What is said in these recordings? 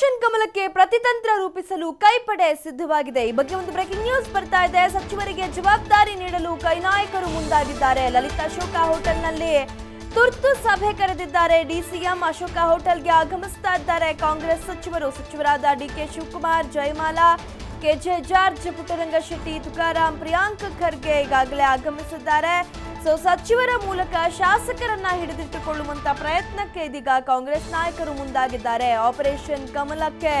Operation ಕಮಲಕ್ಕೆ ಪ್ರತಿತಂತ್ರ ರೂಪಿಸಲು ಕೈಪಡೆ ಸಿದ್ಧವಾಗಿದೆ. ಈ ಬಗ್ಗೆ ಒಂದು ಬ್ರೇಕಿಂಗ್ ನ್ಯೂಸ್ ಬರ್ತಾ ಇದೆ. ಸಚಿವರಿಗೆ ಜವಾಬ್ದಾರಿ ನೀಡಲು ಕೈನಾಯಕರು ಮುಂದಾಗಿದ್ದಾರೆ. ಲಲಿತ್ ಅಶೋಕ ಹೋಟೆಲ್ನಲ್ಲಿ ತುರ್ತು ಸಭೆ ಕರೆದಿದ್ದಾರೆ. ಡಿಸಿಎಂ ಅಶೋಕ ಹೋಟೆಲ್ಗೆ ಆಗಮಿಸ್ತಾ ಇದ್ದಾರೆ. ಕಾಂಗ್ರೆಸ್ ಸಚಿವರು ಸಚಿವರಾದ D K Shivakumar, Jayamala K J George, Puttaranga Shetty, Tukaram, Priyank Kharge ಈಗಾಗಲೇ ಆಗಮಿಸಿದ್ದಾರೆ. ಸೊ ಸಚಿವರ ಮೂಲಕ ಶಾಸಕರನ್ನ ಹಿಡಿದಿಟ್ಟುಕೊಳ್ಳುವಂತ ಪ್ರಯತ್ನಕ್ಕೆ ಇದೀಗ ಕಾಂಗ್ರೆಸ್ ನಾಯಕರು ಮುಂದಾಗಿದ್ದಾರೆ. ಆಪರೇಷನ್ ಕಮಲಕ್ಕೆ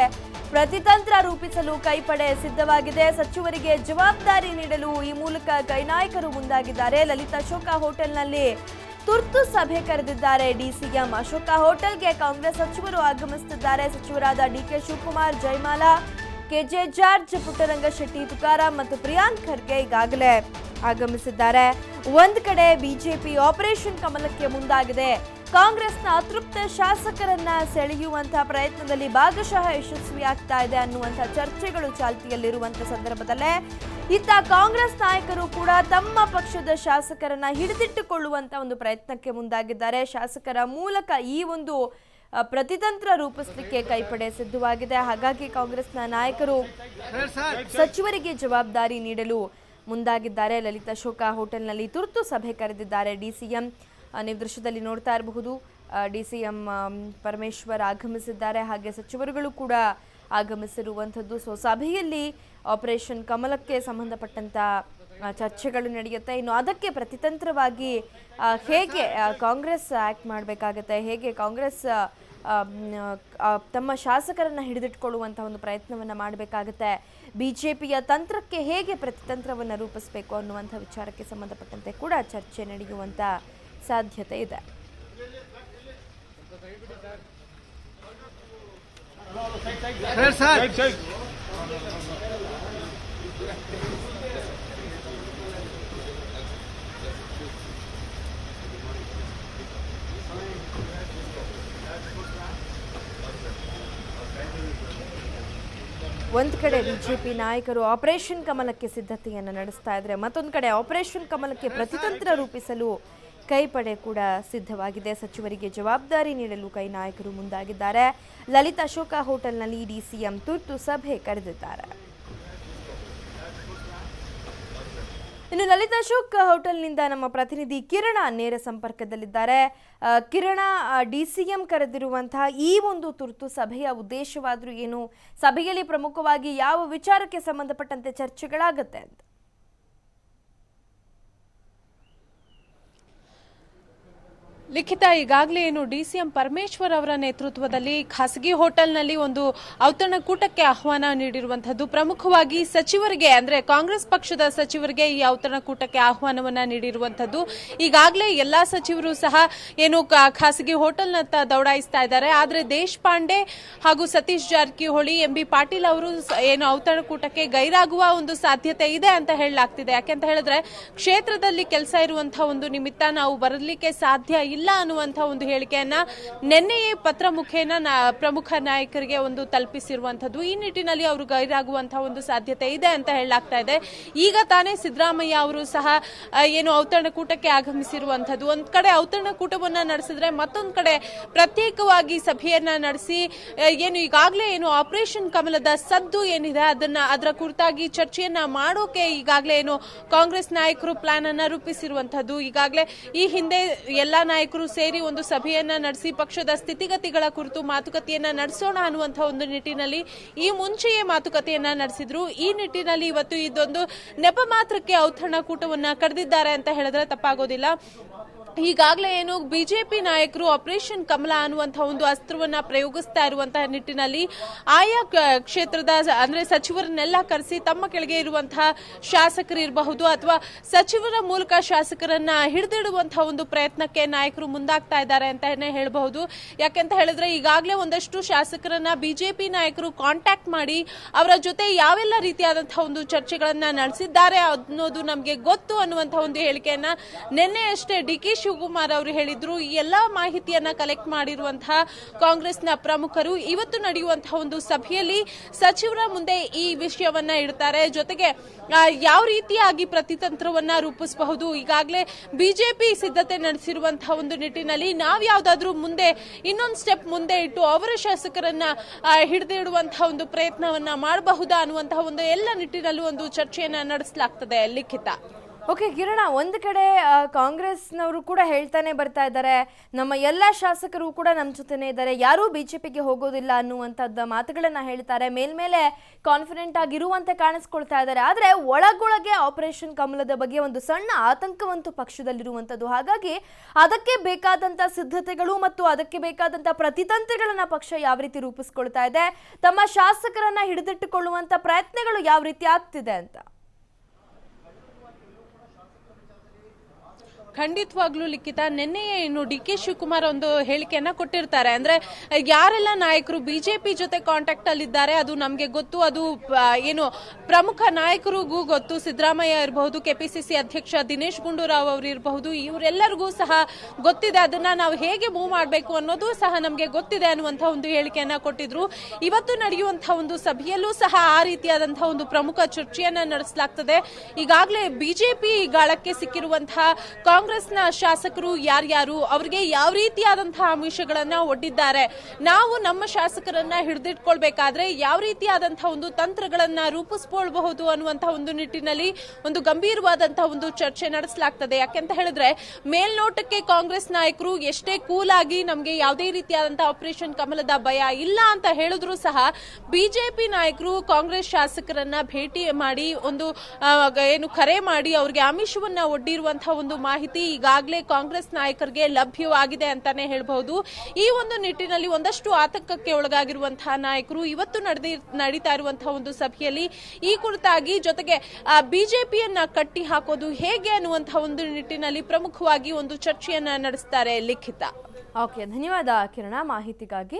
ಪ್ರತಿತಂತ್ರ ರೂಪಿಸಲು ಕೈಪಡೆ ಸಿದ್ಧವಾಗಿದೆ. ಸಚಿವರಿಗೆ ಜವಾಬ್ದಾರಿ ನೀಡಲು ಈ ಮೂಲಕ ಕೈನಾಯಕರು ಮುಂದಾಗಿದ್ದಾರೆ. ಲಲಿತ್ ಅಶೋಕ ಹೋಟೆಲ್ನಲ್ಲಿ ತುರ್ತು ಸಭೆ ಕರೆದಿದ್ದಾರೆ. ಡಿಸಿಎಂ ಅಶೋಕ ಹೋಟೆಲ್ಗೆ ಕಾಂಗ್ರೆಸ್ ಸಚಿವರು ಆಗಮಿಸುತ್ತಿದ್ದಾರೆ. ಸಚಿವರಾದ D K Shivakumar, Jayamala K J George Puttaranga Shetty Tukaram ಮತ್ತು ಪ್ರಿಯಾಂಕ್ ಖರ್ಗೆ ಈಗಾಗಲೇ ಆಗಮಿಸಿದ್ದಾರೆ. ಒಂದ್ ಕಡೆ ಬಿಜೆಪಿ ಆಪರೇಷನ್ ಕಮಲಕ್ಕೆ ಮುಂದಾಗಿದೆ. ಕಾಂಗ್ರೆಸ್ನ ಅತೃಪ್ತ ಶಾಸಕರನ್ನ ಸೆಳೆಯುವಂತಹ ಪ್ರಯತ್ನದಲ್ಲಿ ಭಾಗಶಃ ಯಶಸ್ವಿಯಾಗ್ತಾ ಇದೆ ಅನ್ನುವಂಥ ಚರ್ಚೆಗಳು ಚಾಲ್ತಿಯಲ್ಲಿರುವಂತ ಸಂದರ್ಭದಲ್ಲೇ ಇತ್ತ ಕಾಂಗ್ರೆಸ್ ನಾಯಕರು ಕೂಡ ತಮ್ಮ ಪಕ್ಷದ ಶಾಸಕರನ್ನ ಹಿಡಿದಿಟ್ಟುಕೊಳ್ಳುವಂತ ಒಂದು ಪ್ರಯತ್ನಕ್ಕೆ ಮುಂದಾಗಿದ್ದಾರೆ. ಶಾಸಕರ ಮೂಲಕ ಈ ಒಂದು ಪ್ರತಿತಂತ್ರ ರೂಪಿಸಲಿಕ್ಕೆ ಕೈಪಡೆ ಸಿದ್ಧವಾಗಿದೆ. ಹಾಗಾಗಿ ಕಾಂಗ್ರೆಸ್ನ ನಾಯಕರು ಸಚಿವರಿಗೆ ಜವಾಬ್ದಾರಿ ನೀಡಲು ಮುಂದಾಗಿದ್ದಾರೆ. ಲಲಿತ್ ಅಶೋಕ ಹೋಟೆಲ್ನಲ್ಲಿ ತುರ್ತು ಸಭೆ ಕರೆದಿದ್ದಾರೆ. ಡಿ ಸಿ ಎಂ ನೀವು ದೃಶ್ಯದಲ್ಲಿ ನೋಡ್ತಾ ಇರಬಹುದು. ಡಿ ಸಿ ಎಂ ಪರಮೇಶ್ವರ್ ಆಗಮಿಸಿದ್ದಾರೆ. ಹಾಗೆ ಸಚಿವರುಗಳು ಕೂಡ ಆಗಮಿಸಿರುವಂಥದ್ದು. ಸೊ, ಸಭೆಯಲ್ಲಿ ಆಪರೇಷನ್ ಕಮಲಕ್ಕೆ ಸಂಬಂಧಪಟ್ಟಂಥ ಚರ್ಚೆಗಳು ನಡೆಯುತ್ತೆ. ಇನ್ನು ಅದಕ್ಕೆ ಪ್ರತಿತಂತ್ರವಾಗಿ ಹೇಗೆ ಕಾಂಗ್ರೆಸ್ ಆ್ಯಕ್ಟ್ ಮಾಡಬೇಕಾಗತ್ತೆ? ಹೇಗೆ ಕಾಂಗ್ರೆಸ್ ತಮ್ಮ ಶಾಸಕರನ್ನು ಹಿಡಿದಿಟ್ಕೊಳ್ಳುವಂಥ ಒಂದು ಪ್ರಯತ್ನವನ್ನು ಮಾಡಬೇಕಾಗತ್ತೆ. ಪಿಯ ತಂತ್ರಕ್ಕೆ ಹೇಗೆ ಪ್ರತಿತಂತ್ರವನ್ನು ರೂಪಿಸಬೇಕು ಅನ್ನುವಂಥ ವಿಚಾರಕ್ಕೆ ಸಂಬಂಧಪಟ್ಟಂತೆ ಕೂಡ ಚರ್ಚೆ ನಡೆಯುವಂಥ ಸಾಧ್ಯತೆ ಇದೆ. ಒಂದ್ ಕಡೆ ಬಿಜೆಪಿ ನಾಯಕರು ಆಪರೇಷನ್ ಕಮಲಕ್ಕೆ ಸಿದ್ಧತೆಯನ್ನು ನಡೆಸ್ತಾ ಇದ್ದಾರೆ ಮತ್ತೊಂದು ಕಡೆ ಆಪರೇಷನ್ ಕಮಲಕ್ಕೆ ಪ್ರತಿತಂತ್ರ ರೂಪಿಸಲು ಕೈಪಡೆ ಕೂಡ ಸಿದ್ಧವಾಗಿದೆ. ಸಚಿವರಿಗೆ ಜವಾಬ್ದಾರಿ ನೀಡಲು ಕೈ ನಾಯಕರು ಮುಂದಾಗಿದ್ದಾರೆ. ಲಲಿತ್ ಅಶೋಕ ಹೋಟೆಲ್ನಲ್ಲಿ ಡಿಸಿಎಂ ತುರ್ತು ಸಭೆ ಕರೆದಿದ್ದಾರೆ. ಇನ್ನು ಲಲಿತ್ ಅಶೋಕ್ ಹೋಟೆಲ್ನಿಂದ ನಮ್ಮ ಪ್ರತಿನಿಧಿ ಕಿರಣ ನೇರ ಸಂಪರ್ಕದಲ್ಲಿದ್ದಾರೆ. ಕಿರಣ ಡಿ ಸಿ ಎಂ ಕರೆದಿರುವಂತಹ ಈ ಒಂದು ತುರ್ತು ಸಭೆಯ ಉದ್ದೇಶವಾದರೂ ಏನು? ಸಭೆಯಲ್ಲಿ ಪ್ರಮುಖವಾಗಿ ಯಾವ ವಿಚಾರಕ್ಕೆ ಸಂಬಂಧಪಟ್ಟಂತೆ ಚರ್ಚೆಗಳಾಗತ್ತೆ ಅಂತ? ಲಿಖಿತ, ಈಗಾಗಲೇ ಏನು ಡಿ ಸಿ ಎಂ ಪರಮೇಶ್ವರ್ ಅವರ ನೇತೃತ್ವದಲ್ಲಿ ಖಾಸಗಿ ಹೋಟೆಲ್ನಲ್ಲಿ ಒಂದು ಔತಣಕೂಟಕ್ಕೆ ಆಹ್ವಾನ ನೀಡಿರುವಂತಹದ್ದು ಪ್ರಮುಖವಾಗಿ ಸಚಿವರಿಗೆ, ಅಂದ್ರೆ ಕಾಂಗ್ರೆಸ್ ಪಕ್ಷದ ಸಚಿವರಿಗೆ ಈ ಔತಣಕೂಟಕ್ಕೆ ಆಹ್ವಾನವನ್ನ ನೀಡಿರುವಂತಹದ್ದು ಈಗಾಗಲೇ ಎಲ್ಲಾ ಸಚಿವರು ಸಹ ಏನು ಖಾಸಗಿ ಹೋಟೆಲ್ನತ್ತ ದೌಡಾಯಿಸ್ತಾ ಇದ್ದಾರೆ. ಆದ್ರೆ ದೇಶಪಾಂಡೆ ಹಾಗೂ ಸತೀಶ್ ಜಾರಕಿಹೊಳಿ, ಎಂ ಬಿ ಪಾಟೀಲ್ ಅವರು ಏನು ಔತಣಕೂಟಕ್ಕೆ ಗೈರಾಗುವ ಒಂದು ಸಾಧ್ಯತೆ ಇದೆ ಅಂತ ಹೇಳಲಾಗ್ತಿದೆ. ಯಾಕೆಂತ ಹೇಳಿದ್ರೆ, ಕ್ಷೇತ್ರದಲ್ಲಿ ಕೆಲಸ ಇರುವಂತಹ ಒಂದು ನಿಮಿತ್ತ ನಾವು ಬರಲಿಕ್ಕೆ ಸಾಧ್ಯ ಇಲ್ಲ. ಅನ್ನುವಂತಹ ಒಂದು ಹೇಳಿಕೆಯನ್ನ ನಿನ್ನೆಯೇ ಪತ್ರ ಮುಖೇನ ಪ್ರಮುಖ ನಾಯಕರಿಗೆ ಒಂದು ತಲುಪಿಸಿರುವಂತದ್ದು ಈ ನಿಟ್ಟಿನಲ್ಲಿ ಅವರು ಗೈರಾಗುವಂತಹ ಒಂದು ಸಾಧ್ಯತೆ ಇದೆ ಅಂತ ಹೇಳಲಾಗ್ತಾ ಇದೆ. ಈಗ ತಾನೇ ಸಿದ್ದರಾಮಯ್ಯ ಅವರು ಸಹ ಏನು ಔತಣಕೂಟಕ್ಕೆ ಆಗಮಿಸಿರುವಂತದ್ದು ಒಂದ್ ಕಡೆ ಔತಣಕೂಟವನ್ನ ನಡೆಸಿದ್ರೆ ಮತ್ತೊಂದು ಕಡೆ ಪ್ರತ್ಯೇಕವಾಗಿ ಸಭೆಯನ್ನ ನಡೆಸಿ ಏನು ಈಗಾಗಲೇ ಏನು ಆಪರೇಷನ್ ಕಮಲದ ಸದ್ದು ಏನಿದೆ ಅದನ್ನ, ಅದರ ಕುರಿತಾಗಿ ಚರ್ಚೆಯನ್ನ ಮಾಡೋಕೆ ಈಗಾಗಲೇ ಏನು ಕಾಂಗ್ರೆಸ್ ನಾಯಕರು ಪ್ಲಾನ್ ಅನ್ನ ರೂಪಿಸಿರುವಂತದ್ದು ಈಗಾಗಲೇ ಈ ಹಿಂದೆ ಎಲ್ಲಾ ನಾಯಕರು ಸೇರಿ ಒಂದು ಸಭೆಯನ್ನ ನಡೆಸಿ ಪಕ್ಷದ ಸ್ಥಿತಿಗತಿಗಳ ಕುರಿತು ಮಾತುಕತೆಯನ್ನ ನಡೆಸೋಣ ಅನ್ನುವಂತ ಒಂದು ನಿಟ್ಟಿನಲ್ಲಿ ಈ ಮುಂಚೆಯೇ ಮಾತುಕತೆಯನ್ನ ನಡೆಸಿದ್ರು. ಈ ನಿಟ್ಟಿನಲ್ಲಿ ಇವತ್ತು ಇದೊಂದು ನೆಪ ಮಾತ್ರಕ್ಕೆ ಔತಣಕೂಟವನ್ನ ಕರೆದಿದ್ದಾರೆ ಅಂತ ಹೇಳಿದ್ರೆ ತಪ್ಪಾಗೋದಿಲ್ಲ. ಈಗಾಗಲೇ ಏನು ಬಿಜೆಪಿ ನಾಯಕರು ಆಪರೇಷನ್ ಕಮಲ ಅನ್ನುವಂತಹ ಒಂದು ಅಸ್ತ್ರವನ್ನ ಪ್ರಯೋಗಿಸ್ತಾ ಇರುವಂತಹ ನಿಟ್ಟಿನಲ್ಲಿ ಆಯಾ ಕ್ಷೇತ್ರದ ಅಂದ್ರೆ ಸಚಿವರನ್ನೆಲ್ಲ ಕರೆಸಿ ತಮ್ಮ ಕೆಳಗೆ ಇರುವಂತಹ ಶಾಸಕರು ಇರಬಹುದು ಅಥವಾ ಸಚಿವರ ಮೂಲಕ ಶಾಸಕರನ್ನ ಹಿಡಿದಿಡುವಂತಹ ಒಂದು ಪ್ರಯತ್ನಕ್ಕೆ ನಾಯಕರು ಮುಂದಾಗ್ತಾ ಇದ್ದಾರೆ ಅಂತ ಹೇಳಬಹುದು. ಯಾಕೆಂತ ಹೇಳಿದ್ರೆ ಈಗಾಗಲೇ ಒಂದಷ್ಟು ಶಾಸಕರನ್ನ ಬಿಜೆಪಿ ನಾಯಕರು ಕಾಂಟ್ಯಾಕ್ಟ್ ಮಾಡಿ ಅವರ ಜೊತೆ ಯಾವೆಲ್ಲ ರೀತಿಯಾದಂತಹ ಒಂದು ಚರ್ಚೆಗಳನ್ನ ನಡೆಸಿದ್ದಾರೆ ಅನ್ನೋದು ನಮಗೆ ಗೊತ್ತು ಅನ್ನುವಂತಹ ಒಂದು ಹೇಳಿಕೆಯನ್ನ ನಿನ್ನೆ ಅಷ್ಟೇ ಡಿ ಕೆ ಶಿವಕುಮಾರ್ ಅವರು ಹೇಳಿದ್ರು, ಈ ಎಲ್ಲಾ ಮಾಹಿತಿಯನ್ನ ಕಲೆಕ್ಟ್ ಮಾಡಿರುವಂತಹ ಕಾಂಗ್ರೆಸ್ನ ಪ್ರಮುಖರು ಇವತ್ತು ನಡೆಯುವಂತಹ ಒಂದು ಸಭೆಯಲ್ಲಿ ಸಚಿವರ ಮುಂದೆ ಈ ವಿಷಯವನ್ನ ಇಡ್ತಾರೆ. ಜೊತೆಗೆ ಯಾವ ರೀತಿಯಾಗಿ ಪ್ರತಿತಂತ್ರವನ್ನ ರೂಪಿಸಬಹುದು? ಈಗಾಗಲೇ ಬಿಜೆಪಿ ಸಿದ್ಧತೆ ನಡೆಸಿರುವಂತಹ ಒಂದು ನಿಟ್ಟಿನಲ್ಲಿ ನಾವು ಯಾವ್ದಾದ್ರೂ ಮುಂದೆ, ಇನ್ನೊಂದು ಸ್ಟೆಪ್ ಮುಂದೆ ಇಟ್ಟು ಅವರ ಶಾಸಕರನ್ನ ಹಿಡಿದಿಡುವಂತಹ ಒಂದು ಪ್ರಯತ್ನವನ್ನ ಮಾಡಬಹುದಾ ಅನ್ನುವಂತಹ ಒಂದು ಎಲ್ಲ ನಿಟ್ಟಿನಲ್ಲೂ ಒಂದು ಚರ್ಚೆಯನ್ನ ನಡೆಸಲಾಗ್ತದೆ ಲಿಖಿತ. ಓಕೆ ಕಿರಣ, ಒಂದು ಕಡೆ ಕಾಂಗ್ರೆಸ್ನವರು ಕೂಡ ಹೇಳ್ತಾನೆ ಬರ್ತಾ ಇದ್ದಾರೆ. ನಮ್ಮ ಎಲ್ಲ ಶಾಸಕರು ಕೂಡ ನಮ್ಮ ಜೊತೆನೇ ಇದ್ದಾರೆ. ಯಾರೂ ಬಿಜೆಪಿಗೆ ಹೋಗೋದಿಲ್ಲ ಅನ್ನುವಂಥದ್ದು ಮಾತುಗಳನ್ನ ಹೇಳ್ತಾರೆ. ಮೇಲ್ಮೇಲೆ ಕಾನ್ಫಿಡೆಂಟ್ ಆಗಿರುವಂತೆ ಕಾಣಿಸ್ಕೊಳ್ತಾ ಇದ್ದಾರೆ. ಆದರೆ ಒಳಗೊಳಗೆ ಆಪರೇಷನ್ ಕಮಲದ ಬಗ್ಗೆ ಒಂದು ಸಣ್ಣ ಆತಂಕವಂತೂ ಪಕ್ಷದಲ್ಲಿರುವಂಥದ್ದು. ಹಾಗಾಗಿ ಅದಕ್ಕೆ ಬೇಕಾದಂಥ ಸಿದ್ಧತೆಗಳು ಮತ್ತು ಅದಕ್ಕೆ ಬೇಕಾದಂಥ ಪ್ರತಿತಂತ್ರಗಳನ್ನ ಪಕ್ಷ ಯಾವ ರೀತಿ ರೂಪಿಸ್ಕೊಳ್ತಾ ಇದೆ, ತಮ್ಮ ಶಾಸಕರನ್ನ ಹಿಡಿದಿಟ್ಟುಕೊಳ್ಳುವಂಥ ಪ್ರಯತ್ನಗಳು ಯಾವ ರೀತಿ ಆಗ್ತಿದೆ ಅಂತ. ಖಂಡಿತವಾಗ್ಲೂ ಲಿಖಿತ, ನಿನ್ನೆಯೇ ಇನ್ನು ಡಿ ಕೆ ಶಿವಕುಮಾರ್ ಒಂದು ಹೇಳಿಕೆಯನ್ನ ಕೊಟ್ಟಿರ್ತಾರೆ. ಅಂದ್ರೆ, ಯಾರೆಲ್ಲ ನಾಯಕರು ಬಿಜೆಪಿ ಜೊತೆ ಕಾಂಟ್ಯಾಕ್ಟ್ ಅಲ್ಲಿ ಇದ್ದಾರೆ ಅದು ನಮ್ಗೆ ಗೊತ್ತು, ಅದು ಏನು ಪ್ರಮುಖ ನಾಯಕರಿಗೂ ಗೊತ್ತು. ಸಿದ್ದರಾಮಯ್ಯ ಇರಬಹುದು, ಕೆಪಿಸಿಸಿ ಅಧ್ಯಕ್ಷ ದಿನೇಶ್ ಗುಂಡೂರಾವ್ ಅವರು ಇರಬಹುದು, ಇವರೆಲ್ಲರಿಗೂ ಸಹ ಗೊತ್ತಿದೆ. ಅದನ್ನ ನಾವು ಹೇಗೆ ಮೂವ್ ಮಾಡಬೇಕು ಅನ್ನೋದು ಸಹ ನಮ್ಗೆ ಗೊತ್ತಿದೆ ಅನ್ನುವಂತಹ ಒಂದು ಹೇಳಿಕೆಯನ್ನ ಕೊಟ್ಟಿದ್ರು. ಇವತ್ತು ನಡೆಯುವಂತಹ ಒಂದು ಸಭೆಯಲ್ಲೂ ಸಹ ಆ ರೀತಿಯಾದಂತಹ ಒಂದು ಪ್ರಮುಖ ಚರ್ಚೆಯನ್ನ ನಡೆಸಲಾಗ್ತದೆ. ಈಗಾಗಲೇ ಬಿಜೆಪಿ ಗಾಳಕ್ಕೆ ಸಿಕ್ಕಿರುವಂತಹ ಕಾಂಗ್ರೆಸ್ನ ಶಾಸಕರು ಯಾರ್ಯಾರು, ಅವರಿಗೆ ಯಾವ ರೀತಿಯಾದಂತಹ ಆಮಿಷಗಳನ್ನ ಒಡ್ಡಿದ್ದಾರೆ, ನಾವು ನಮ್ಮ ಶಾಸಕರನ್ನ ಹಿಡಿದಿಟ್ಕೊಳ್ಬೇಕಾದ್ರೆ ಯಾವ ರೀತಿಯಾದಂತಹ ಒಂದು ತಂತ್ರಗಳನ್ನ ರೂಪಿಸ್ಕೊಳ್ಬಹುದು ಅನ್ನುವಂತಹ ಒಂದು ನಿಟ್ಟಿನಲ್ಲಿ ಒಂದು ಗಂಭೀರವಾದಂತಹ ಒಂದು ಚರ್ಚೆ ನಡೆಸಲಾಗ್ತದೆ. ಯಾಕೆಂತ ಹೇಳಿದ್ರೆ, ಮೇಲ್ನೋಟಕ್ಕೆ ಕಾಂಗ್ರೆಸ್ ನಾಯಕರು ಎಷ್ಟೇ ಕೂಲ್ ಆಗಿ ನಮಗೆ ಯಾವುದೇ ರೀತಿಯಾದಂತಹ ಆಪರೇಷನ್ ಕಮಲದ ಭಯ ಇಲ್ಲ ಅಂತ ಹೇಳಿದ್ರು ಸಹ ಬಿಜೆಪಿ ನಾಯಕರು ಕಾಂಗ್ರೆಸ್ ಶಾಸಕರನ್ನ ಭೇಟಿ ಮಾಡಿ ಒಂದು ಏನು ಕರೆ ಮಾಡಿ ಅವರಿಗೆ ಆಮಿಷವನ್ನ ಒಡ್ಡಿರುವಂತಹ ಒಂದು ಮಾಹಿತಿ ಈಗಾಗಲೇ ಕಾಂಗ್ರೆಸ್ ನಾಯಕರಿಗೆ ಲಭ್ಯವಾಗಿದೆ ಅಂತಾನೆ ಹೇಳಬಹುದು. ಈ ಒಂದು ನಿಟ್ಟಿನಲ್ಲಿ ಒಂದಷ್ಟು ಆತಂಕಕ್ಕೆ ಒಳಗಾಗಿರುವಂತಹ ನಾಯಕರು ಇವತ್ತು ನಡೆದಿ, ನಡೀತಾ ಇರುವಂತಹ ಒಂದು ಸಭೆಯಲ್ಲಿ ಈ ಕುರಿತಾಗಿ ಜೊತೆಗೆ ಬಿಜೆಪಿಯನ್ನ ಕಟ್ಟಿ ಹಾಕೋದು ಹೇಗೆ ಅನ್ನುವಂತಹ ಒಂದು ನಿಟ್ಟಿನಲ್ಲಿ ಪ್ರಮುಖವಾಗಿ ಒಂದು ಚರ್ಚೆಯನ್ನ ನಡೆಸ್ತಾರೆ ಲಿಖಿತ. ಓಕೆ, ಧನ್ಯವಾದ ಕಿರಣ ಮಾಹಿತಿಗಾಗಿ.